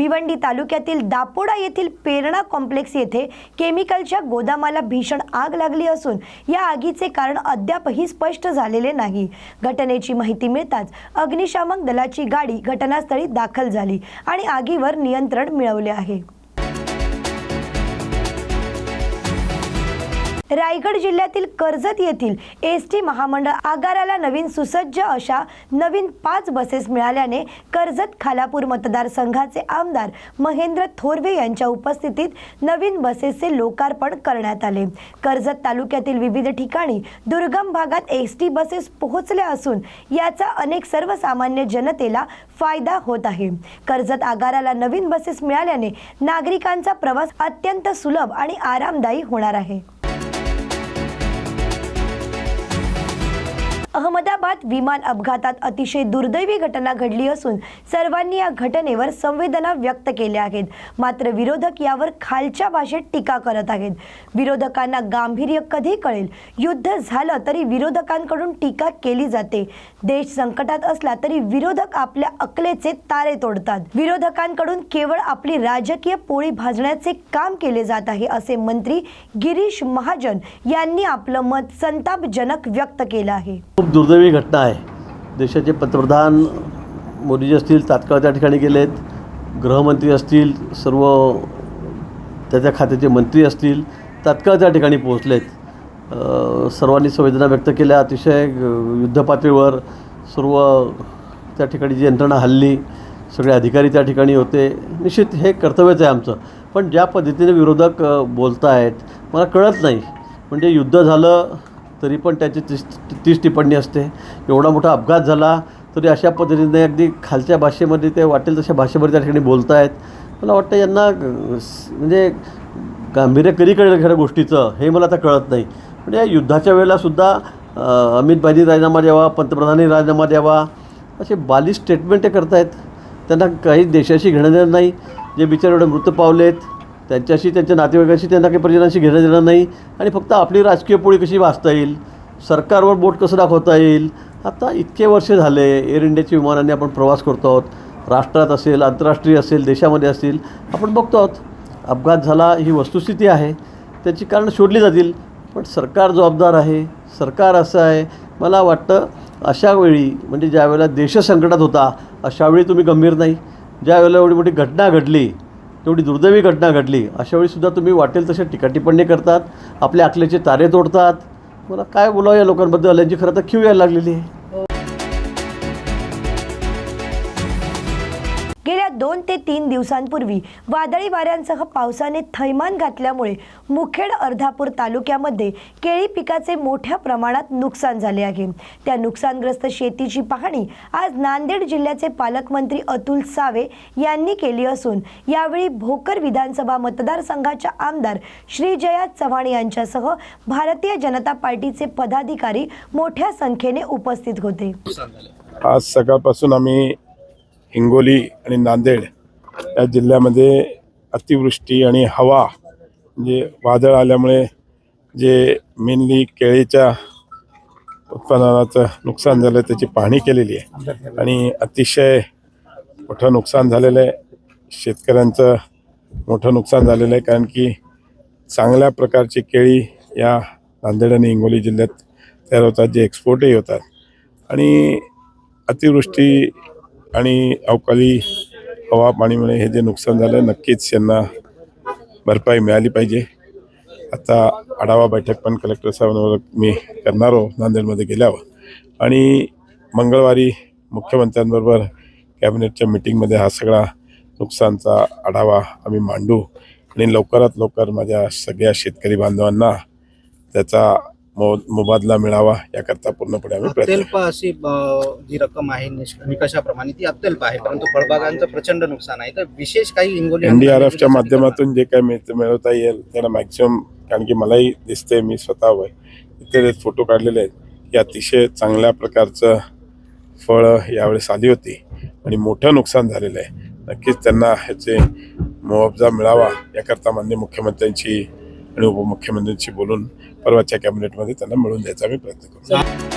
भिवंडी तालुक्यातील दापोडा येथील पेरणा कॉम्प्लेक्स येथे केमिकलच्या गोदामाला भीषण आग लागली असून या आगीचे कारण अद्यापही स्पष्ट झालेले नाही. घटनेची माहिती मिळताच अग्निशामक दलाची गाडी घटनास्थळी दाखल झाली आणि आगीवर नियंत्रण मिळवले आहे. रायगड जिल्ह्यातील कर्जत येथील एस टी महामंडळ आगाराला नवीन सुसज्ज अशा नवीन पाच बसेस मिळाल्याने कर्जत खालापूर मतदारसंघाचे आमदार महेंद्र थोरवे यांच्या उपस्थितीत नवीन बसेसचे लोकार्पण करण्यात आले. कर्जत तालुक्यातील विविध ठिकाणी दुर्गम भागात एस टी बसेस पोहोचल्या असून याचा अनेक सर्वसामान्य जनतेला फायदा होत आहे. कर्जत आगाराला नवीन बसेस मिळाल्याने नागरिकांचा प्रवास अत्यंत सुलभ आणि आरामदायी होणार आहे. अहमदाबाद विमान अपघातात अतिशय दुर्दैवी घटना घडली असून सर्वांनी या घटनेवर संवेदना व्यक्त केल्या आहेत. मात्र विरोधक यावर खालच्या भाषेत टीका करत आहेत. विरोधकांना गांभीर्य कधी कळेल? युद्ध झालं तरी विरोधकांकडून टीका केली जाते. देश संकटात असला तरी विरोधक आपल्या अकलेचे तारे तोडतात. विरोधकांकडून केवळ आपली राजकीय पोळी भाजण्याचे काम केले जात आहे असे मंत्री गिरीश महाजन यांनी आपलं मत संतापजनक व्यक्त केलं आहे. खूप दुर्दैवी घटना आहे. देशाचे पंतप्रधान मोदीजी असतील तात्काळ त्या ठिकाणी गेलेत. गृहमंत्री असतील सर्व त्याच्या खात्याचे मंत्री असतील तात्काळ त्या ठिकाणी पोहोचलेत. आहेत सर्वांनी संवेदना व्यक्त केल्या. अतिशय युद्धपातळीवर सर्व त्या ठिकाणी जी यंत्रणा हल्ली सगळे अधिकारी त्या ठिकाणी होते. निश्चित हे कर्तव्यच आहे आमचं. पण ज्या पद्धतीने विरोधक बोलत आहेत मला कळत नाही. म्हणजे युद्ध झालं तरी पण त्याची तीस तीस टिप्पणी असते. एवढा मोठा अपघात झाला तरी अशा पद्धतीने अगदी खालच्या भाषेमध्ये ते वाटेल तशा भाषेमध्ये त्या ठिकाणी बोलत आहेत मला वाटतं यांना म्हणजे गांभीर्य कधी कळेल खऱ्या गोष्टीचं हे मला आता कळत नाही. म्हणजे या युद्धाच्या वेळेलासुद्धा अ, राजीनामा द्यावा पंतप्रधानांनी राजीनामा द्यावा असे बाली स्टेटमेंट ते करतायत. त्यांना काही देशाशी घेणं देणं नाही. जे बिचारे एवढे मृत पावलेत त्यांच्याशी त्यांच्या नातेवाईकांशी त्यांना काही परिजनांशी घेणं देणं नाही आणि फक्त आपली राजकीय पोळी कशी वाचता येईल? सरकारवर बोट कसं दाखवता येईल? आता इतके वर्ष झाले एअर इंडियाच्या विमानाने आपण प्रवास करतो आहोत. राष्ट्रात असेल आंतरराष्ट्रीय असेल देशामध्ये असेल आपण बघतो आहोत. अपघात झाला ही वस्तुस्थिती आहे. त्याची कारणं शोधली जातील. पण सरकार जबाबदार आहे. सरकार असं आहे. मला वाटतं अशा वेळी म्हणजे ज्या वेळेला देश संकटात होता अशावेळी तुम्ही गंभीर नाही. ज्या वेळेला एवढी मोठी घटना घडली तेवढी दुर्दैवी घटना घडली. अशावेळी सुद्धा तुम्ही वाटेल तशा टीकाटिप्पणी करतात आपल्या आकल्याचे तारे तोडतात. मला काय बोलावं या लोकांबद्दल? यांची खरं तर क्यू यायला लागलेली आहे. दोन ते तीन दिवसांपूर्वी वादळी वाऱ्यांसह पावसाने थैमान घातल्यामुळे मुखेड अर्धापूर तालुक्यामध्ये केळी पिकाचे मोठ्या प्रमाणात नुकसान झाले आहे. त्या नुकसानग्रस्त शेतीची पाहणी आज नांदेड जिल्ह्याचे पालकमंत्री अतुल सावे यांनी केली असून यावेळी भोकर विधानसभा मतदारसंघाच्या आमदार श्रीजया चव्हाण यांच्यासह भारतीय जनता पार्टीचे पदाधिकारी मोठ्या संख्येने उपस्थित होते. आज सकाळपासून आम्ही हिंगोली आणि नांदेड या जिल्ह्यामध्ये अतिवृष्टी आणि हवा म्हणजे वादळ आल्यामुळे जे मेनली केळीच्या उत्पादनाचं नुकसान झालं त्याची पाहणी केलेली आहे. आणि अतिशय मोठं नुकसान झालेलं आहे. शेतकऱ्यांचं मोठं नुकसान झालेलं आहे कारण की चांगल्या प्रकारची केळी या नांदेड आणि हिंगोली जिल्ह्यात तयार होतात जे एक्सपोर्टही होतात. आणि अतिवृष्टी आणि अवकाळी हवा पाणीमुळे हे जे नुकसान झालं नक्कीच यांना भरपाई मिळाली पाहिजे. आता आढावा बैठक पण कलेक्टर साहेबांवर मी करणार आहोत नांदेडमध्ये गेल्यावर. आणि मंगळवारी मुख्यमंत्र्यांबरोबर कॅबिनेटच्या मिटिंगमध्ये हा सगळा नुकसानचा आढावा आम्ही मांडू. आणि लवकरात लवकर माझ्या सगळ्या शेतकरी बांधवांना त्याचा मो मोबदला मिळावा याकरता पूर्णपणे आम्ही प्रयत्न अत्यल्प अशी जी रक्कम आहे निकषाप्रमाणे ती अत्यल्प आहे परंतु फळबागांचं प्रचंड नुकसान आहे. तर विशेष काही हिंगोली एनडीआरएफच्या माध्यमातून जे काय मिळत मिळवता येईल त्याला मॅक्झिमम कारण की मलाही दिसते मी स्वतः वय इथे फोटो काढलेले आहेत की अतिशय चांगल्या प्रकारचं फळ यावेळेस आली होती आणि मोठं नुकसान झालेलं आहे. नक्कीच त्यांना ह्याचे मुआवजा मिळावा याकरता मान्य मुख्यमंत्र्यांची आणि उपमुख्यमंत्र्यांशी बोलून परवाच्या कॅबिनेटमध्ये त्यांना मिळून द्यायचा आम्ही प्रयत्न करू.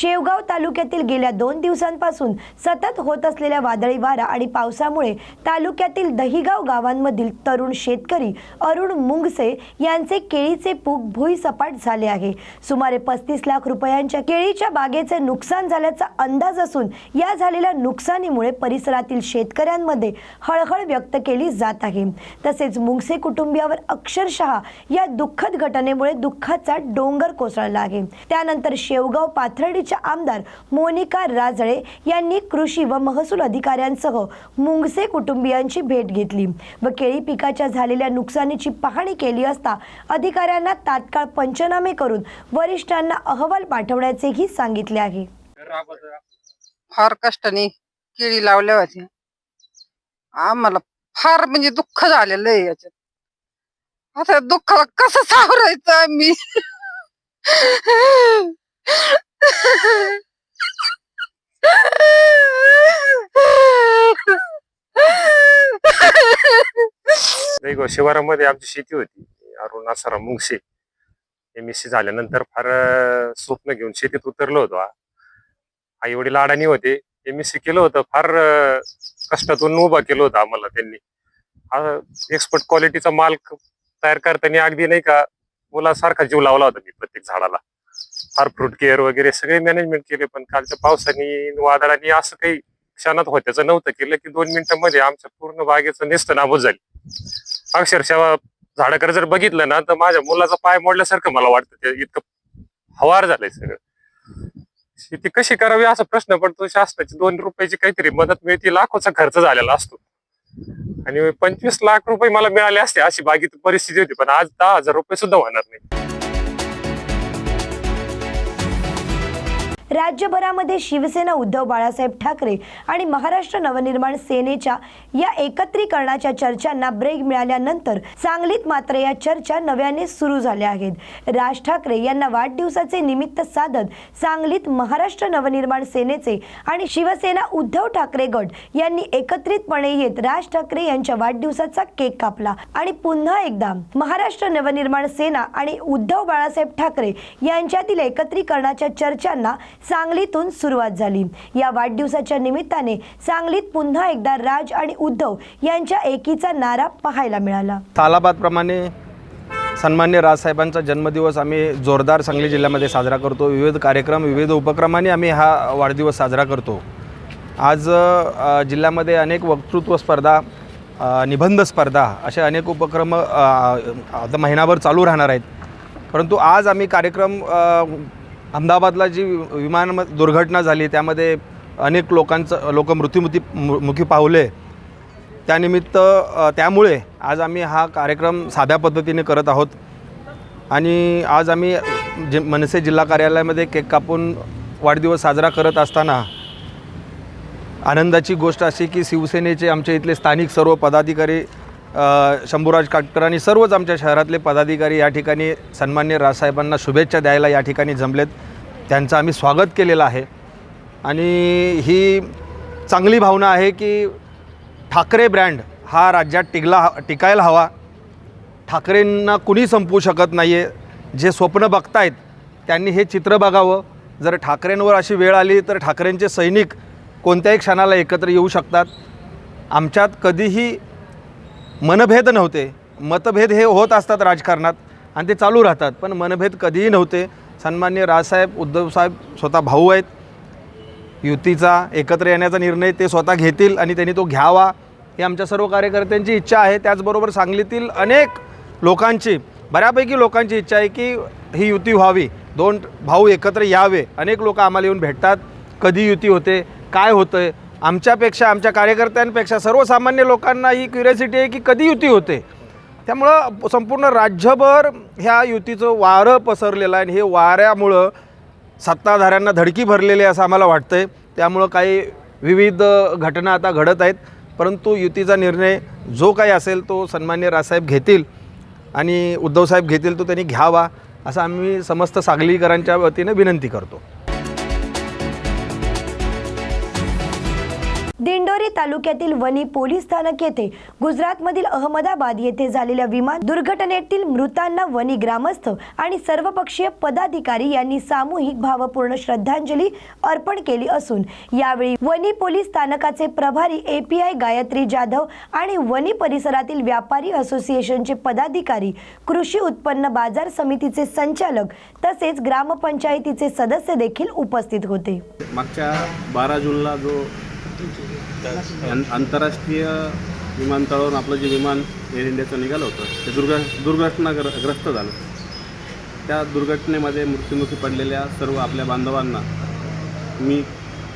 शेवगाव तालुक्यातील गेल्या दोन दिवसांपासून सतत होत असलेल्या वादळी वारा आणि पावसामुळे तालुक्यातील दहिगाव गावांमधील तरुण शेतकरी अरुण मुंगसे यांचे केळीचे पीक भुईसपाट झाले आहे. सुमारे पस्तीस लाख रुपयांच्या केळीच्या बागेचे नुकसान झाल्याचा अंदाज असून या झालेल्या नुकसानीमुळे परिसरातील शेतकऱ्यांमध्ये हळहळ व्यक्त केली जात आहे. तसेच मुंगसे कुटुंबियावर अक्षरशः या दुःखद घटनेमुळे दुःखाचा डोंगर कोसळला आहे. त्यानंतर शेवगाव पाथर्डीच्या आमदार मोनिका राजळे यांनी कृषी व महसूल अधिकाऱ्यांसह मुंगसे कुटुंबियांची भेट घेतली व केळी पिकाच्या झालेल्या नुकसानीची पाहणी केली असता अधिकाऱ्यांना तात्काळ पंचनामे करून वरिष्ठांना अहवाल पाठवण्याचेही सांगितले आहे. फार कष्टाने केळी लावल्या होत्या. आम्हाला फार म्हणजे दुःख झालेलं आहे याच्यात. आता दुःखाला कसं सावरायचं आम्ही? वेगवेगळ्या शिवारामध्ये आमची शेती होती. Arun Asaram Mungshe. M S C झाल्यानंतर फार स्वप्न घेऊन शेतीत उतरलो होतो आई वडील अडाणी होते. एम एस सी केलं होतं. फार कष्टातून उभा केलं होतं आम्हाला त्यांनी. हा एक्सपर्ट क्वालिटीचा माल तयार करताना अगदी नाही का मुलासारखा जीव लावला होता मी प्रत्येक झाडाला. फार फ्रूट केअर वगैरे सगळे मॅनेजमेंट केले पण कालच्या पावसाने वादळाने असं काही क्षणात होत्याचं नव्हतं केलं की दोन मिनिटांमध्ये आमच्या पूर्ण बागेचं नेस्त नाबूद झाली. अक्षरशः झाडाकडे जर बघितलं ना तर माझ्या मुलाचा पाय मोडल्यासारखं मला वाटतं. ते इतकं हवार झालंय सगळं. शेती कशी करावी असा प्रश्न पडतो. शासनाची दोन रुपयाची काहीतरी मदत मिळते लाखोचा खर्च झालेला असतो. आणि पंचवीस लाख रुपये मला मिळाले असते अशी बागेत परिस्थिती होती पण आज दहा हजार रुपये सुद्धा होणार नाही. राज्यभरामध्ये शिवसेना उद्धव बाळासाहेब ठाकरे आणि महाराष्ट्र नवनिर्माण सेनेच्या या एकत्रीकरणाच्या चर्चांना ब्रेक मिळाल्यानंतर सांगलीत मात्र या चर्चा नव्याने सुरू झाल्या आहेत. राज ठाकरे यांना वाढदिवसाचे निमित्त साधत सांगलीत महाराष्ट्र नवनिर्माण सेनेचे आणि शिवसेना उद्धव ठाकरे गट यांनी एकत्रितपणे येत राज ठाकरे यांच्या वाढदिवसाचा केक कापला. आणि पुन्हा एकदा महाराष्ट्र नवनिर्माण सेना आणि उद्धव बाळासाहेब ठाकरे यांच्यातील एकत्रीकरणाच्या चर्चांना सांगलीतून सुरुवात झाली. या वाढदिवसाच्या निमित्ताने सांगलीत पुन्हा एकदा राज आणि उद्धव यांच्या एकीचा नारा पाहायला मिळाला. तालाबादप्रमाणे सन्मान्य राजसाहेबांचा जन्मदिवस आम्ही जोरदार सांगली जिल्ह्यामध्ये साजरा करतो. विविध कार्यक्रम विविध उपक्रमाने आम्ही हा वाढदिवस साजरा करतो. आज जिल्ह्यामध्ये अनेक वक्तृत्व स्पर्धा निबंध स्पर्धा असे अनेक उपक्रम आता महिनाभर चालू राहणार आहेत. परंतु आज आम्ही कार्यक्रम अहमदाबादला जी विमान दुर्घटना झाली त्यामध्ये अनेक लोकांचं लोक मृत्युमुखी मुखी पावले. त्यानिमित्त त्यामुळे आज आम्ही हा कार्यक्रम साध्या पद्धतीने करत आहोत. आणि आज आम्ही जे मनसे जिल्हा कार्यालयामध्ये केक कापून वाढदिवस साजरा करत असताना आनंदाची गोष्ट अशी की शिवसेनेचे आमच्या इथले स्थानिक सर्व पदाधिकारी शंभूराज काटकर आणि सर्वच आमच्या शहरातले पदाधिकारी या ठिकाणी सन्मान्य राजसाहेबांना शुभेच्छा द्यायला या ठिकाणी जमलेत. त्यांचं आम्ही स्वागत केलेलं आहे. आणि ही चांगली भावना आहे की ठाकरे ब्रँड हा राज्यात टिकला टिकायला हवा. ठाकरेंना कुणी संपवू शकत नाही आहे जे स्वप्न बघतायत त्यांनी हे चित्र बघावं. जर ठाकरेंवर अशी वेळ आली तर ठाकरेंचे सैनिक कोणत्याही क्षणाला एकत्र येऊ शकतात. आमच्यात कधीही मनभेद नव्हते. मतभेद हे होत असतात राजकारणात आणि ते चालू राहतात. पण मनभेद कधीही नव्हते. सन्मान्य राजसाहेब उद्धवसाहेब स्वतः भाऊ आहेत. युतीचा एकत्र येण्याचा निर्णय ते स्वतः घेतील आणि त्यांनी तो घ्यावा ही आमच्या सर्व कार्यकर्त्यांची इच्छा आहे. त्याचबरोबर सांगलीतील अनेक लोकांची बऱ्यापैकी लोकांची इच्छा आहे की ही युती व्हावी. दोन भाऊ एकत्र यावे. अनेक लोक आम्हाला येऊन भेटतात. कधी युती होते? काय होतं आहे आमच्यापेक्षा आमच्या कार्यकर्त्यांपेक्षा सर्वसामान्य लोकांना ही क्युरियोसिटी आहे की कधी युती होते? त्यामुळं संपूर्ण राज्यभर ह्या युतीचं वारं पसरलेलं आहे आणि हे वाऱ्यामुळं सत्ताधाऱ्यांना धडकी भरलेली आहे असं आम्हाला वाटतं आहे त्यामुळं काही विविध घटना आता घडत आहेत. परंतु युतीचा निर्णय जो काही असेल तो सन्मान्य राजसाहेब घेतील आणि उद्धवसाहेब घेतील तो त्यांनी घ्यावा असं आम्ही समस्त सांगलीकरांच्या वतीने विनंती करतो. दिंडोरी तालुक्यातील वणी पोलीस स्थानक येथे गुजरातमधील अहमदाबाद येथे झालेल्या विमान दुर्घटनेतील मृतांना वणी ग्रामस्थ आणि सर्वपक्षीय पदाधिकारी यांनी सामूहिक भावपूर्ण श्रद्धांजली अर्पण केली असून यावेळी वणी पोलीस स्थानकाचे प्रभारी एपीआय गायत्री जाधव आणि वणी परिसरातील व्यापारी असोसिएशनचे पदाधिकारी कृषी उत्पन्न बाजार समितीचे संचालक तसेच ग्रामपंचायतीचे सदस्य देखील उपस्थित होते. मागच्या बारा जूनला जो आं- आंतरराष्ट्रीय विमानतळावरून आपलं जे विमान एअर इंडियाचं निघालं होतं ते दुर्घ दुर्घटनाग्रस्त झालं. त्या दुर्घटनेमध्ये मृत्युमुखी पडलेल्या सर्व आपल्या बांधवांना मी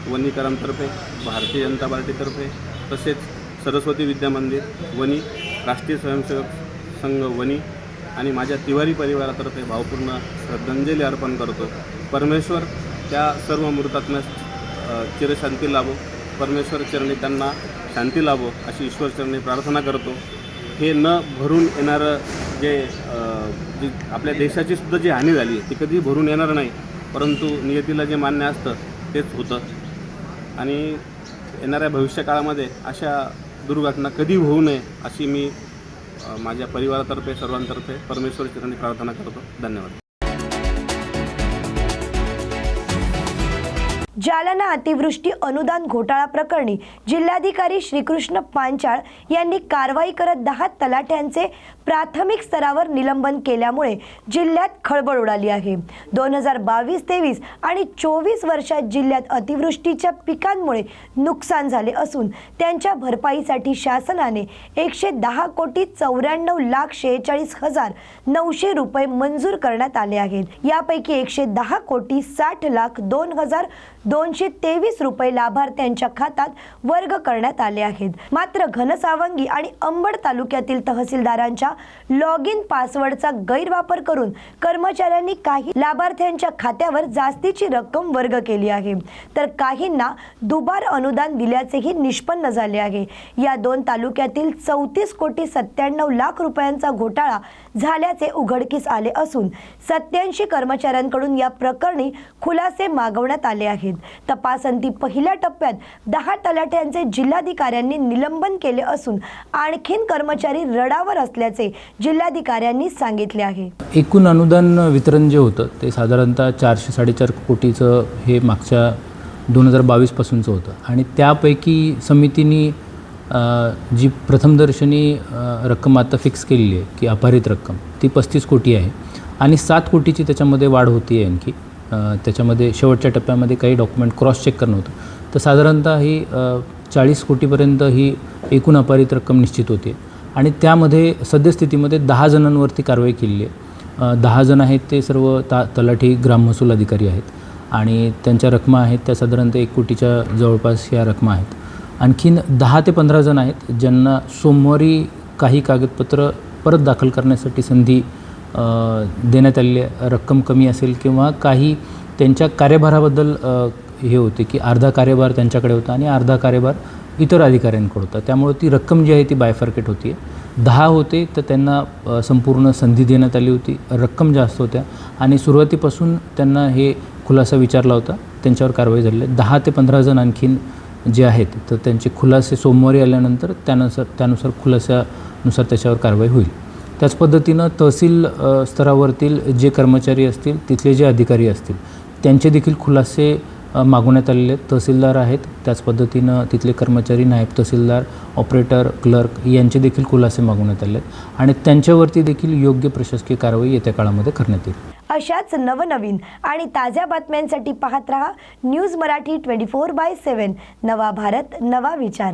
वनीकरांतर्फे भारतीय जनता पार्टीतर्फे तसेच सरस्वती विद्या मंदिर वनी राष्ट्रीय स्वयंसेवक संघ वनी आणि माझ्या तिवारी परिवारातर्फे भावपूर्ण श्रद्धांजली अर्पण करतो. परमेश्वर त्या सर्व मृतात्म्यास अ, चिरशांती लाभो. परमेश्वर चरणी त्यांना शांती लाभो अशी ईश्वर चरणी प्रार्थना करतो. हे न भरून येणारं जे जी आपल्या देशाची सुद्धा जी हानी झाली ती कधी भरून येणार नाही. परंतु नियतीला जे मान्य असतं तेच होतं. आणि येणाऱ्या भविष्यकाळामध्ये अशा दुर्घटना कधी होऊ नये अशी मी माझ्या परिवारातर्फे सर्वांतर्फे परमेश्वर चरणी प्रार्थना करतो. धन्यवाद. जालना अतिवृष्टी अनुदान घोटाळा प्रकरणी जिल्हाधिकारी श्रीकृष्ण पांचाळ यांनी कारवाई करत दहा तलाठ्यांचे प्राथमिक स्तरावर निलंबन केल्यामुळे जिल्ह्यात खळबळ उडाली आहे. दोन हजार बावीस तेवीस आणि चोवीस वर्षात जिल्ह्यात अतिवृष्टीच्या पिकांमुळे नुकसान झाले असून त्यांच्या भरपाईसाठी शासनाने एकशे दहा कोटी चौऱ्याण्णव लाख शेहेचाळीस हजार नऊशे रुपये मंजूर करण्यात आले आहेत. यापैकी एकशे दहा कोटी साठ लाख दोन हजार दोनशे तेवीस रुपये लाभार्थ्यांच्या खात्यात वर्ग करण्यात आले आहेत. मात्र घनसावंगी आणि अंबड तालुक्यातील तहसीलदारांच्या लॉग इन पासवर्डचा गैरवापर करून कर्मचाऱ्यांनी काही लाभार्थ्यांच्या खात्यावर जास्तीची रक्कम वर्ग केली आहे. तर काहींना दुबार अनुदान दिल्याचेही निष्पन्न झाले आहे. या दोन तालुक्यातील चौतीस कोटी सत्त्याण्णव लाख रुपयांचा घोटाळा झाल्याचे उघडकीस आले असून सत्याऐंशी कर्मचाऱ्यांकडून या प्रकरणी खुलासे मागवण्यात आले आहेत. तपासंती पहिल्या टप्प्यात दहा तलाठ्यांचे जिल्हाधिकाऱ्यांनी निलंबन केले असून आणखीन कर्मचारी रडावर असल्याचे जिल्हाधिकाऱ्यांनी सांगितले आहे. एकूण अनुदान वितरण जे होतं ते साधारणतः चारशे साडेचार कोटीचं हे मागच्या दोन हजार बावीसपासूनचं होतं. आणि त्यापैकी समितीने जी प्रथमदर्शनी रक्कम आता फिक्स केलेली आहे की अपारित रक्कम ती पस्तीस कोटी आहे. आणि सात कोटीची त्याच्यामध्ये वाढ होती आहे आणखी त्याच्यामध्ये शेवटच्या टप्प्यामध्ये काही डॉक्युमेंट क्रॉस चेक करणं होतं. तर साधारणतः ही चाळीस कोटीपर्यंत ही एकूण अपारित रक्कम निश्चित होते आणि त्यामध्ये सद्यस्थितीमध्ये दहा जणांवरती कारवाई केलेली आहे. दहा जण आहेत ते सर्व ता तलाठी ग्राम महसूल अधिकारी आहेत. आणि त्यांच्या रकमा आहेत त्या साधारणतः एक कोटीच्या जवळपास या रकमा आहेत. आणखीन दहा ते पंधरा जण आहेत ज्यांना सोमवारी काही कागदपत्र परत दाखल करण्यासाठी संधी देण्यात आलेली आहे. रक्कम कमी असेल किंवा काही त्यांच्या कार्यभाराबद्दल हे होते की अर्धा कार्यभार त्यांच्याकडे होता आणि अर्धा कार्यभार इतर अधिकाऱ्यांकडे होता. त्यामुळे ती रक्कम जी आहे ती बायफार्केट होती. आहे दहा होते तर त्यांना संपूर्ण संधी देण्यात आली होती. रक्कम जास्त होत्या. आणि सुरुवातीपासून त्यांना हे खुलासा विचारला होता. त्यांच्यावर कारवाई झालेली आहे दहा ते पंधरा जण आणखीन जे आहेत तर त्यांचे खुलासे सोमवारी आल्यानंतर त्यानुसार त्यानुसार खुलासानुसार त्याच्यावर कारवाई होईल. त्याच पद्धतीनं तहसील स्तरावरतील जे कर्मचारी असतील तिथले जे अधिकारी असतील त्यांचे देखील खुलासे मागवण्यात आलेले आहेत तहसीलदार आहेत. त्याच पद्धतीनं तिथले कर्मचारी नायब तहसीलदार ऑपरेटर क्लर्क यांचे देखील खुलासे मागवण्यात आले आहेत आणि त्यांच्यावरती देखील योग्य प्रशासकीय कारवाई येत्या काळामध्ये करण्यात येईल. अशाच नवनवीन आणि ताज्या बातम्यांसाठी पाहत रहा news Marathi twenty four by seven नवा भारत नवा विचार.